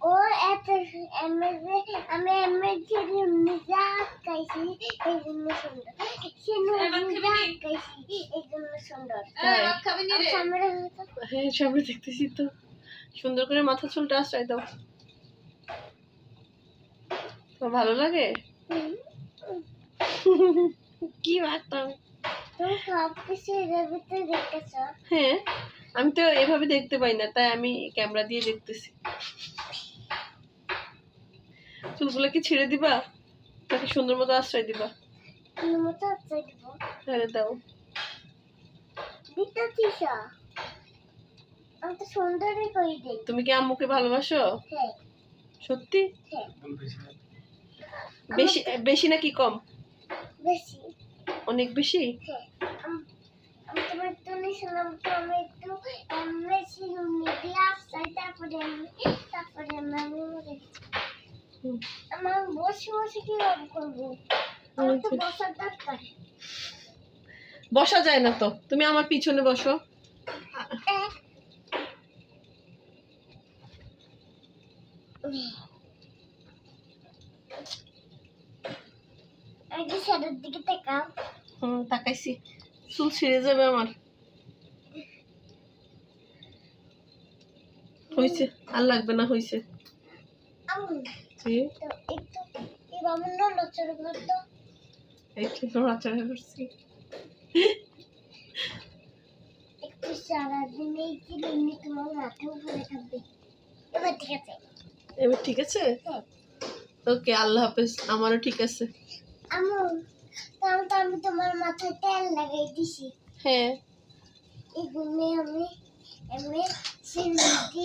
ও এত আমি এই জন্য সুন্দর এই জন্য হ্যাঁ। আর সামনে হ্যাঁ সামনে দেখতেছি তো সুন্দর করে মাথা চুলটা আশ্রয় দাও তোমার ভালো লাগে কি বার্তা হ্যাঁ আমি তো এভাবে দেখতে পাই না তাই আমি ক্যামেরা দিয়ে দেখতেছি। চুলগুলো কি ছেড়ে দিবা? তাকে সুন্দর মতো আশ্রয় দিবা? তুমি দাও। কি আম্মুকে ভালোবাসো? হ্যাঁ। সত্যি? হ্যাঁ। বেশি বেশি নাকি কম? বেশি। অনেক বেশি। আমার বসে যায় না তো। তুমি আমার পিছনে বসো। আগে সারের দিকে তাকাও। তাকাইছি চুল ছিঁড়ে যাবে আমার। হয়েছে আর লাগবে না হয়েছে এবার ঠিক আছে? হ্যাঁ। ওকে আল্লাহ হাফেজ আমারও ঠিক আছে। তো আমি তোমার মাথায় তেল লাগাই দিছি। হ্যাঁ। এগুলো আমি এমনি সিন্দুর দিয়ে